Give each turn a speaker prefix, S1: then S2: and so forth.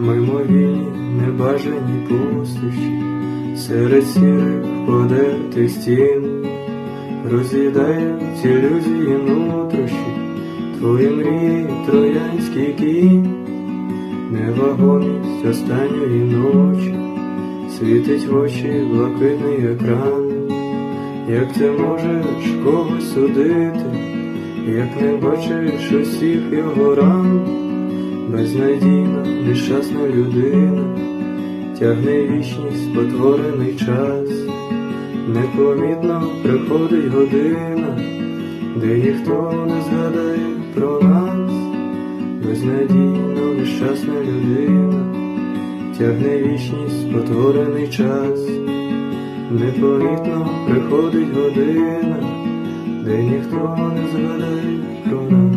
S1: Мимовільні, небажані пустощі, серед сірих подертих стін, роз'їдають ілюзії нутрощі, твої мрії, троянський кінь, невагомість останньої ночі, світить в очі блакитний екран, як ти можеш когось судити, як не бачиш усіх його ран, безнадійна, нещасна людина, тягне вічність спотворений час, непомітно приходить година, де ніхто не згадає про нас, безнадійно, нещасна людина, тягне вічність спотворений час, непомітно приходить година, де ніхто не згадає про нас.